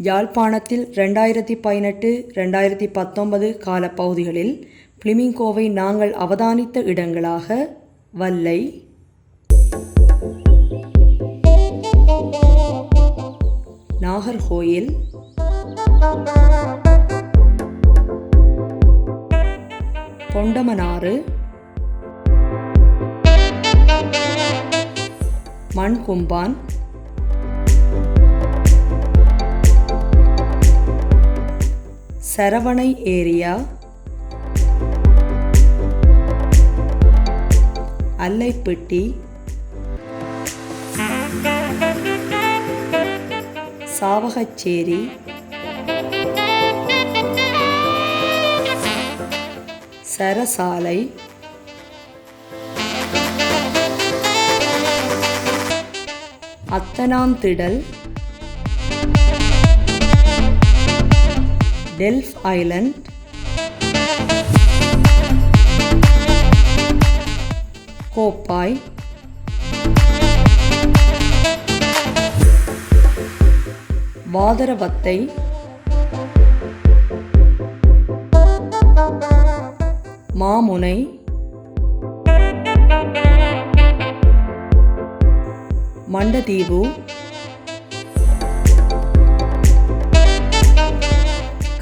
யாழ்ப்பாணத்தில் ரெண்டாயிரத்தி பதினெட்டு ரெண்டாயிரத்தி பத்தொன்பது காலப்பகுதிகளில் பிளிமிங்கோவை நாங்கள் அவதானித்த இடங்களாக Vallai. Nagarkovil. Thondamanaru மண்கும்பான். Saravanai area? Allaipiddy. Chavakachcheri. Sarasalai. அத்தனாந்திடல் Delft Island. Kopay. Vatharavaththai Mamunai. Mandaitivu.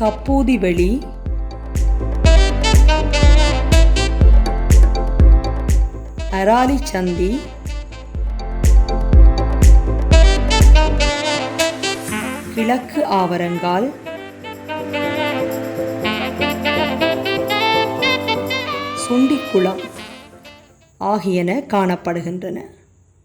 கப்பூதிவெளி அராலிச்சந்தி கிழக்கு ஆவரங்கால். சுண்டிக்குளம் ஆகியன காணப்படுகின்றன.